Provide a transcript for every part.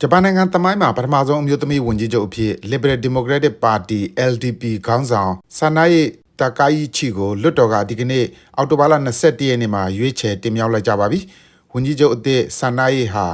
ဂျပန်နိုင်ငံသမိုင်းမှာပထမဆုံးအမျိုးသမီးဝန်ကြီးချုပ်အဖြစ် Liberal Democratic Party LDP ခေါင်းဆောင်ဆာနာယီတာကာယီချီကိုလွတ်တော်ကဒီကနေ့အောက်တိုဘာလ22ရက်နေ့မှာရွေးချယ်တင်မြှောက်လိုက်ကြပါပြီ။ဝန်ကြီးချုပ်အသစ်ဆာနာယီဟာ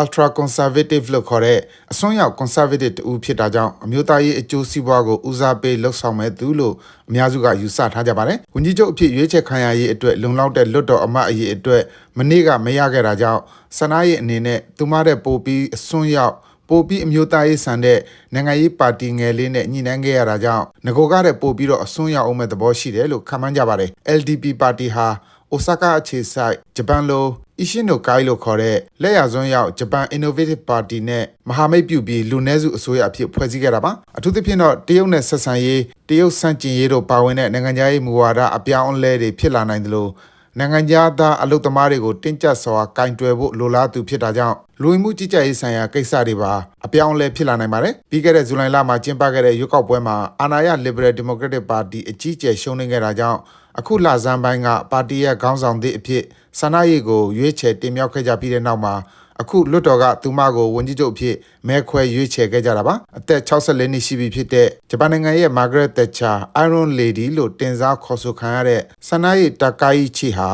ultra conservative လို့ခေါ်တဲ့အစွန်းရောက် conservative တူဖြစ်တာကြောင့်အမျိုးသားရေးအကျိုးစီးပွားကိုဦးစားပေးလှုပ်ဆောင်မဲ့သူလို့အများစုကယူဆထားကြပါတယ်။ဝန်ကြီးချုပ်အဖြစ်ရွေးချယ်ခံရရေးအတွက်လုံလောက်တဲ့လွတ်တော်အမတ်အရေးအတွက်မနေ့ကမရခဲ့တာကြောင့်ဆန္ဒရေးအနေနဲ့သူမတဲ့ပိုပြီးအစွန်းရောက်ပိုပြီးအမျိုးသားရေးဆန်တဲ့နိုင်ငံရေးပါတီငယ်လေးနဲ့ညှိနှိုင်းခဲ့ရတာကြောင့်ငကိုကတဲ့ပိုပြီးတော့အစွန်းရောက်အောင်မဲ့သဘောရှိတယ်လို့ခန့်မှန်းကြပါတယ်။ LDP ပါတီဟာ အိုဆာကာအခြေစိုက်ဂျပန်လိုအီရှင်နိုကိုင်လို့ခေါ်တဲ့လက်ရစွန်းရောက်ဂျပန် Innovative Party နဲ့မဟာမိတ်ပြုပြီးလူနည်းစုအစိုးရအဖြစ်ဖွဲ့စည်းခဲ့တာပါအထူးသဖြင့်တော့တရုတ်နဲ့ဆက်ဆံရေးတရုတ်ဆန့်ကျင်ရေးတို့ပါဝင်တဲ့နိုင်ငံခြားရေးမူဝါဒအပြောင်းအလဲတွေဖြစ်လာနိုင်တယ်လို့ နိုင်ငံသားအလုတ်သမားတွေကိုတင်းကျပ်စွာကင်တွယ်ဖို့လိုလားသူဖြစ်တာကြောင့်လူဝင်မှုကြီးကြပ်ရေးဆိုင်ရာကိစ္စတွေပါအပြောင်းအလဲဖြစ်လာနိုင်ပါတယ်ပြီးခဲ့တဲ့ဇူလိုင်လမှာကျင်းပခဲ့တဲ့ရွေးကောက်ပွဲမှာအာဏာရ Liberal Democratic Party အကြီးအကျယ်ရှုံးနိမ့်ခဲ့တာကြောင့်အခုလဆန်းပိုင်းကပါတီရဲ့ခေါင်းဆောင်သစ်အဖြစ်ဆန္ဒရေးကိုရွေးချယ်တင်မြှောက်ခဲ့ကြပြီးတဲ့နောက်မှာ အခုလွတ်တော်ကသူမကိုဝန်ကြီးချုပ်အဖြစ်မဲခွဲရွေးချယ်ခဲ့ကြတာပါအသက်64နှစ်ရှိပြီဖြစ်တဲ့ဂျပန်နိုင်ငံရဲ့ Margaret Thatcher Iron Lady လို့တင်စားခေါ်ဆိုခံရတဲ့ဆန္ဒရေးတာကာယီချီဟာ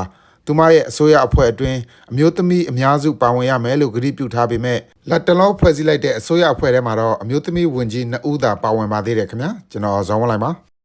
သူမရဲ့အစိုးရအဖွဲ့အတွင်းအမျိုးသမီးအများစုပါဝင်ရမယ်လို့ကတိပြုထားပေမဲ့လက်တလောဖွဲ့စည်းလိုက်တဲ့အစိုးရအဖွဲ့ထဲမှာတော့အမျိုးသမီးဝန်ကြီး2ဦးသာပါဝင်ပါသေးတယ်ခင်ဗျာကျွန်တော်ဇော်ဝင်းလိုက်ပါ